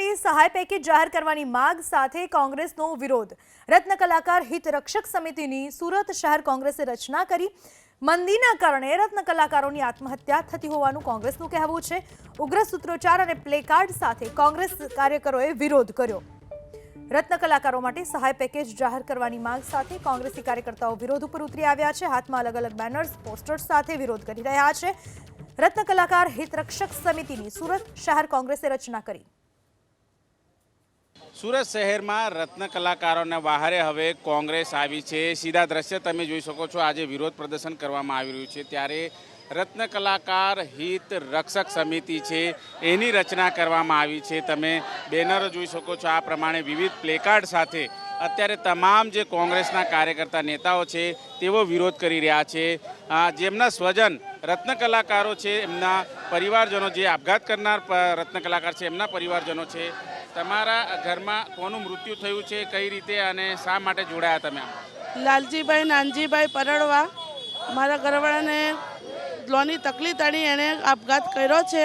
માટે સહાય પેકેજ જાહેર કરવાની માગ સાથે કોંગ્રેસનો વિરોધ. રત્ન કલાકાર હિત રક્ષક સમિતિની સુરત શહેર કોંગ્રેસે રચના કરી. મંદીના કારણે રત્ન કલાકારોની આત્મહત્યા થતી હોવાનું કોંગ્રેસનું કહેવું છે. ઉગ્ર સૂત્રોચ્ચાર અને પ્લેકાર્ડ સાથે કોંગ્રેસ કાર્યકરોએ વિરોધ કર્યો. રત્ન કલાકારો માટે સહાય પેકેજ જાહેર કરવાની માંગ સાથે કોંગ્રેસી કાર્યકર્તાઓ વિરોધ ઉપર ઉતરી આવ્યા છે. હાથમાં અલગ અલગ બેનર્સ, પોસ્ટર્સ સાથે વિરોધ કરી રહ્યા છે. રત્ન કલાકાર હિતરક્ષક સમિતિની સુરત શહેર કોંગ્રેસે રચના કરી. સુરત શહેરમાં રત્ન કલાકારોને બહારે હવે કોંગ્રેસ આવી છે. સીધા દ્રશ્ય તમે જોઈ શકો છો. આજે વિરોધ પ્રદર્શન કરવામાં આવી રહ્યું છે. ત્યારે રત્ન કલાકાર હિત રક્ષક સમિતિ છે. એની રચના કરવામાં આવી છે. તમે બેનરો જોઈ શકો છો. આ પ્રમાણે વિવિધ પ્લેકાર્ડ સાથે અત્યારે તમામ જે કોંગ્રેસના કાર્યકર્તા નેતાઓ છે, તેઓ વિરોધ કરી રહ્યા છે. જેમના સ્વજન રત્ન કલાકારો છે, એમના પરિવારજનો જે આપઘાત કરનાર રત્ન કલાકાર છે, એમના પરિવારજનો છે તમારા ઘરમાં કોનું મૃત્યુ થયું છે, કઈ રીતે અને શા માટે જોડાયા તમે લાલજીભાઈ, નાનજીભાઈ પરડવા મારા ઘરવાળાને લોની તકલીફ તાણી એણે આપઘાત કર્યો છે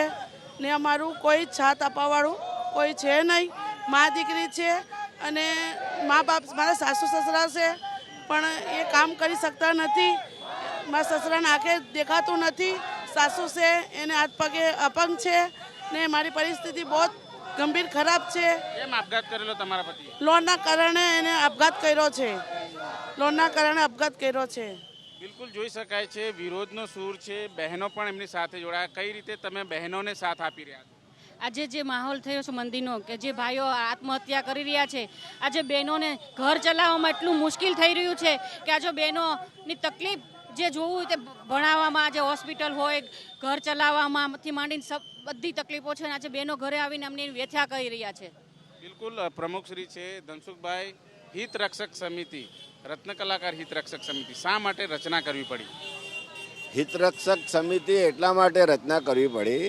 ને અમારું કોઈ છાત અપાવાળું કોઈ છે નહીં. મા દીકરી છે અને મા બાપ, મારા સાસુ સસરા છે, પણ એ કામ કરી શકતા નથી. મારા સસરાને આંખે દેખાતું નથી. સાસુ છે, એને હાથ પગે અપંગ છે ને મારી પરિસ્થિતિ બહુ ગંભીર ખરાબ છે. કેમ આપઘાત કરેલો તમારા પતિ લોનના કારણે એને આપઘાત કર્યો છે. લોનના કારણે આપઘાત કર્યો છે. બિલકુલ જોઈ શકાય છે વિરોધનો સૂર છે બહેનો પણ એમની સાથે જોડાયા. કઈ રીતે તમે બહેનોને સાથ આપી રહ્યા છો? આજે જે માહોલ થયો છે મંદિરનો કે જે ભાઈઓ આત્મહત્યા કરી રહ્યા છે આજે બહેનોને ઘર ચલાવવામાં એટલું મુશ્કેલ થઈ રહ્યું છે કે આજે બહેનોની તકલીફ જે જોવું હોય તે ભણાવવામાં આજે હોસ્પિટલ હોય ઘર ચલાવવામાંથી માંડીને સબ બધી તકલીફો છે અને આજે બહેનો ઘરે આવીને અમને વ્યથા કરી રહ્યા છે. બિલકુલ પ્રમુખશ્રી છે ધનસુખભાઈ હિત રક્ષક સમિતિ રત્ન કલાકાર હિત રક્ષક સમિતિ. શા માટે રચના કરવી પડી? હિતરક્ષક સમિતિ એટલા માટે રચના કરવી પડી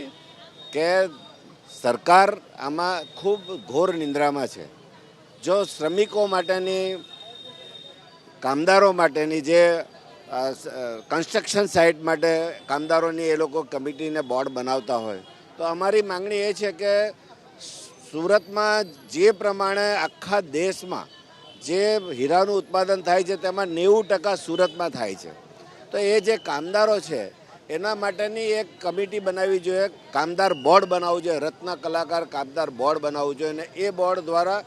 કે સરકાર આમાં ખૂબ ઘોર નિંદ્રામાં છે. જો શ્રમિકો માટેની કામદારો માટેની જે કન્સ્ટ્રક્શન સાઇટ માટે કામદારોની એ લોકો કમિટીને બોર્ડ બનાવતા હોય. તો અમારી માંગણી એ છે કે સુરતમાં જે પ્રમાણે આખા દેશમાં જે હીરાનું ઉત્પાદન થાય છે તેમાં નેવું ટકા સુરતમાં થાય છે. તો એ જે કામદારો છે, એના માટેની એક કમિટી બનાવવી જોઈએ, કામદાર બોર્ડ બનાવવું જોઈએ, રત્ન કલાકાર કામદાર બોર્ડ બનાવવું જોઈએ અને એ બોર્ડ દ્વારા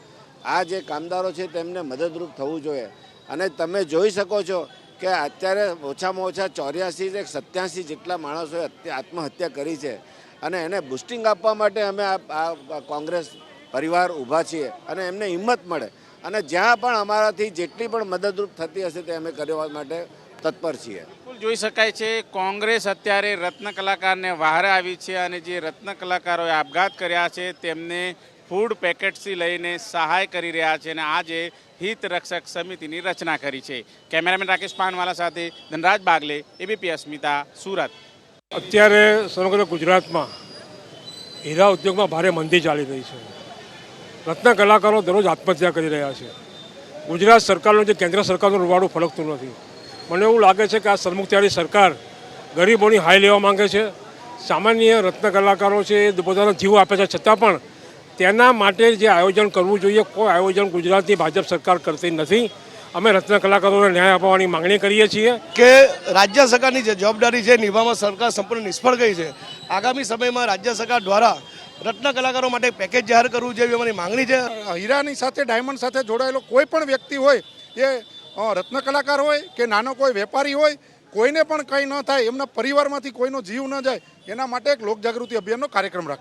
આ જે કામદારો છે તેમને મદદરૂપ થવું જોઈએ. અને તમે જોઈ શકો છો કે અત્યારે ઓછામાં ઓછા ચોર્યાસી કે સત્યાસી જેટલા માણસોએ આત્મહત્યા કરી છે. અને એને બુસ્ટિંગ આપવા માટે અમે આ કોંગ્રેસ પરિવાર ઊભા છીએ અને એમને હિંમત મળે. અને જ્યાં પણ અમારાથી જેટલી પણ મદદરૂપ થતી હશે તે અમે કરવા માટે તત્પર છીએ. જોઈ શકાય છે, કોંગ્રેસ અત્યારે રત્ન કલાકારને વહારે આવી છે અને જે રત્ન કલાકારોએ આપઘાત કર્યા છે તેમને ફૂડ પેકેટ્સથી લઈને સહાય કરી રહ્યા છે અને આજે હિત રક્ષક સમિતિની રચના કરી છે. કેમેરામેન રાકેશ પાનવાલા સાથે ધનરાજ બાગલે એબીપી અસ્મિતા, સુરત. અત્યારે સમગ્ર ગુજરાતમાં હીરા ઉદ્યોગમાં ભારે મંદી ચાલી રહી છે. રત્ન કલાકારો દરરોજ આત્મહત્યા કરી રહ્યા છે. ગુજરાત સરકારનું જે કેન્દ્ર સરકારનું રૂવાડું ફળકતું નથી. મને એવું લાગે છે કે આ સન્મુખત્યારી સરકાર ગરીબોની હાઈ લેવા માંગે છે. સામાન્ય રત્ન કલાકારો છે એ પોતાનો જીવ આપે છે. છતાં પણ તેના માટે જે આયોજન કરવું જોઈએ કોઈ આયોજન ગુજરાતની ભાજપ સરકાર કરતી નથી. અમે રત્ન કલાકારોને ન્યાય અપાવવાની માંગણી કરીએ છીએ. કે રાજ્ય સરકારની જે જવાબદારી છે નિભાવવામાં સરકાર સંપૂર્ણ નિષ્ફળ ગઈ છે. આગામી સમયમાં રાજ્ય સરકાર દ્વારા રત્ન કલાકારો માટે પેકેજ જાહેર કરવું જોઈએ એવી અમારી માંગણી છે. હીરાની સાથે ડાયમંડ સાથે જોડાયેલો કોઈ પણ વ્યક્તિ હોય એ રત્ન કલાકાર હોય કે નાનો કોઈ વેપારી હોય કોઈને પણ કંઈ ન થાય એમના પરિવારમાંથી કોઈનો જીવ ન જાય એના માટે એક લોકજાગૃતિ અભિયાનનો કાર્યક્રમ રાખે.